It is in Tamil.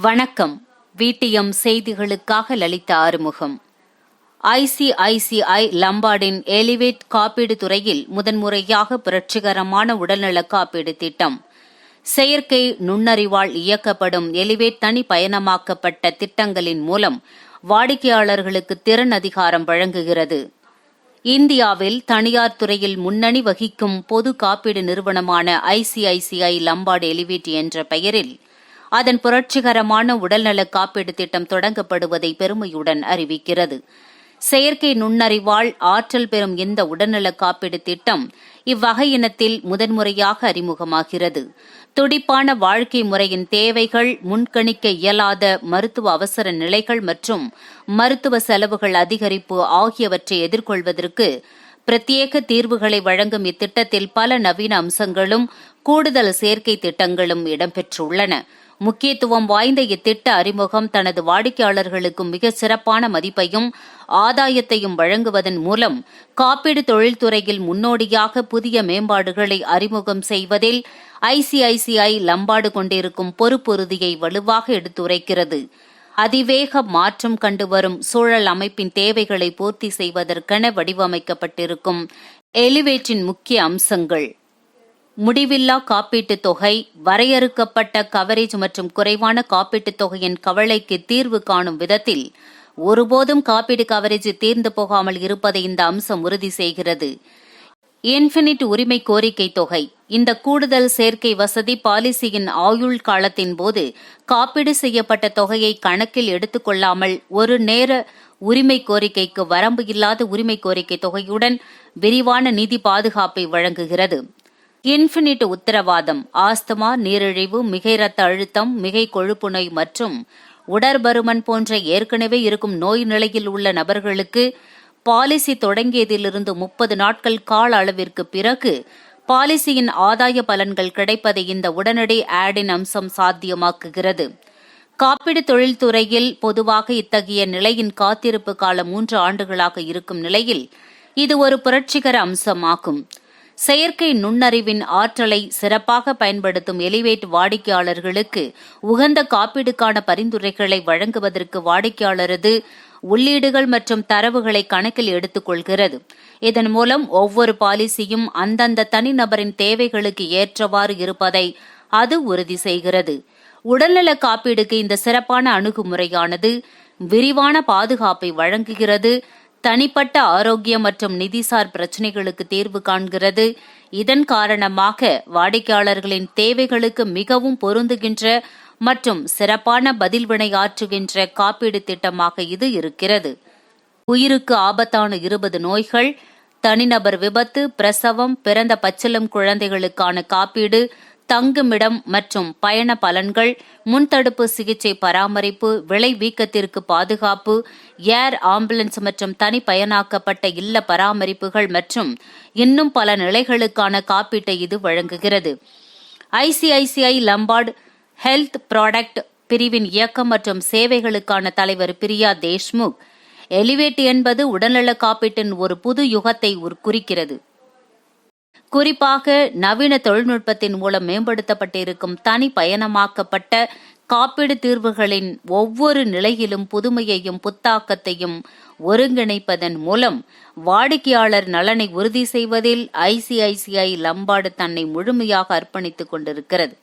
வணக்கம். விடிஎம் செய்திகளுக்காக லலிதா ஆறுமுகம். ஐசிஐசிஐ லம்பார்டின் எலிவேட் காப்பீடு துறையில் முதன்முறையாக புரட்சிகரமான உடல்நல காப்பீடு திட்டம். செயற்கை நுண்ணறிவால் இயக்கப்படும் எலிவேட் தனி பயணமாக்கப்பட்ட திட்டங்களின் மூலம் வாடிக்கையாளர்களுக்கு திறன் அதிகாரம் வழங்குகிறது. இந்தியாவில் தனியார் துறையில் முன்னணி வகிக்கும் பொது காப்பீடு நிறுவனமான ஐசிஐசிஐ லம்பார்டு எலிவேட் என்ற பெயரில் அதன் புரட்சிகரமான உடல்நல காப்பீடு திட்டம் தொடங்கப்படுவதை பெருமையுடன் அறிவிக்கிறது. செயற்கை நுண்ணறிவால் ஆற்றல் பெறும் இந்த உடல்நல காப்பீடு திட்டம் இவ்வகையினத்தில் முதன்முறையாக அறிமுகமாகிறது. துடிப்பான வாழ்க்கை முறையின் தேவைகள் முன்கணிக்க இயலாத மருத்துவ அவசர நிலைகள் மற்றும் மருத்துவ செலவுகள் அதிகரிப்பு ஆகியவற்றை எதிர்கொள்வதற்கு பிரத்யேக தீர்வுகளை வழங்கும் இத்திட்டத்தில் பல நவீன அம்சங்களும் கூடுதல் சேர்க்கை திட்டங்களும் இடம்பெற்றுள்ளன. முக்கியத்துவம் வாய்ந்த இத்திட்ட அறிமுகம் தனது வாடிக்கையாளர்களுக்கு மிக சிறப்பான மதிப்பையும் ஆதாயத்தையும் வழங்குவதன் மூலம் காப்பீடு தொழில்துறையில் முன்னோடியாக புதிய மேம்பாடுகளை அறிமுகம் செய்வதில் ஐசிஐசிஐ லம்பாடு கொண்டிருக்கும் பொறுப்புறுதியை வலுவாக எடுத்துரைக்கிறது. அதிவேக மாற்றம் கண்டு வரும் சூழல் அமைப்பின் தேவைகளை பூர்த்தி செய்வதற்கென வடிவமைக்கப்பட்டிருக்கும் எலிவேட்டின் முக்கிய அம்சங்கள். முடிவில்லா காப்பீட்டுத் தொகை வரையறுக்கப்பட்ட கவரேஜ் மற்றும் குறைவான காப்பீட்டுத் தொகையின் கவலைக்கு தீர்வு காணும் விதத்தில் ஒருபோதும் காப்பீடு கவரேஜ் தீர்ந்து போகாமல் இருப்பதை இந்த அம்சம் உறுதி செய்கிறது. இன்ஃபினிட் உரிமை கோரிக்கை தொகை. இந்த கூடுதல் சேர்க்கை வசதி பாலிசியின் ஆயுள் காலத்தின் போது காப்பீடு செய்யப்பட்ட தொகையை கணக்கில் எடுத்துக்கொள்ளாமல் ஒரு நேர உரிமை கோரிக்கைக்கு வரம்பு இல்லாத உரிமை கோரிக்கை தொகையுடன் விரிவான நிதி பாதுகாப்பை வழங்குகிறது. இன்ஃபினிட் உத்தரவாதம் ஆஸ்துமா நீரிழிவு மிகை ரத்த அழுத்தம் மிகை கொழுப்பு நோய் மற்றும் உடற்பருமன் போன்ற ஏற்கனவே இருக்கும் நோய் நிலையில் உள்ள நபர்களுக்கு பாலிசி தொடங்கியதிலிருந்து முப்பது நாட்கள் கால அளவிற்கு பிறகு பாலிசியின் ஆதாய பலன்கள் கிடைப்பதை இந்த உடனடி ஆடின் அம்சம் சாத்தியமாக்குகிறது. காப்பீடு தொழில்துறையில் பொதுவாக இத்தகைய நிலையின் காத்திருப்பு காலம் மூன்று ஆண்டுகளாக இருக்கும் நிலையில் இது ஒரு புரட்சிகர அம்சமாகும். செயற்கை நுண்ணறிவின் ஆற்றலை சிறப்பாக பயன்படுத்தும் எலிவேட் வாடிக்கையாளர்களுக்கு உகந்த காப்பீடுக்கான பரிந்துரைகளை வழங்குவதற்கு வாடிக்கையாளரது உள்ளீடுகள் மற்றும் தரவுகளை கணக்கில் எடுத்துக்கொள்கிறது. இதன் மூலம் ஒவ்வொரு பாலிசியும் அந்தந்த தனிநபரின் தேவைகளுக்கு ஏற்றவாறு இருப்பதை அது உறுதி செய்கிறது. உடல்நல காப்பீடுக்கு இந்த சிறப்பான அணுகுமுறையானது விரிவான பாதுகாப்பை வழங்குகிறது. தனிப்பட்ட ஆரோக்கியம் மற்றும் நிதிசார் பிரச்சினைகளுக்கு தீர்வு காண்கிறது. இதன் காரணமாக வாடிக்கையாளர்களின் தேவைகளுக்கு மிகவும் பொருந்துகின்ற மற்றும் சிறப்பான பதில் வினையாற்றுகின்ற காப்பீடு திட்டமாக இது இருக்கிறது. உயிருக்கு ஆபத்தான இருபது நோய்கள் தனிநபர் விபத்து பிரசவம் பிறந்த பச்சிலம் குழந்தைகளுக்கான காப்பீடு தங்குமிடம் மற்றும் பயண பலன்கள் முன்தடுப்பு சிகிச்சை பராமரிப்பு விளை வீக்கத்திற்கு பாதுகாப்பு ஏர் ஆம்புலன்ஸ் மற்றும் தனிப்பயனாக்கப்பட்ட இல்ல பராமரிப்புகள் மற்றும் இன்னும் பல நிலைகளுக்கான காப்பீட்டை இது வழங்குகிறது. ஐசிஐசிஐ லம்பார்டு ஹெல்த் ப்ராடக்ட் பிரிவின் இயக்கம் மற்றும் சேவைகளுக்கான தலைவர் பிரியா தேஷ்முக் எலிவேட் என்பது உடல்நல காப்பீட்டின் ஒரு புது யுகத்தை குறிக்கிறது குறிப்பாக நவீன தொழில்நுட்பத்தின் மூலம் மேம்படுத்தப்பட்டிருக்கும் தனி பயணமாக்கப்பட்ட காப்பீடு தீர்வுகளின் ஒவ்வொரு நிலையிலும் புதுமையையும் புத்தாக்கத்தையும் ஒருங்கிணைப்பதன் மூலம் வாடிக்கையாளர் நலனை உறுதி செய்வதில் ஐசிஐசிஐ லம்பாடு தன்னை முழுமையாக அர்ப்பணித்துக் கொண்டிருக்கிறது.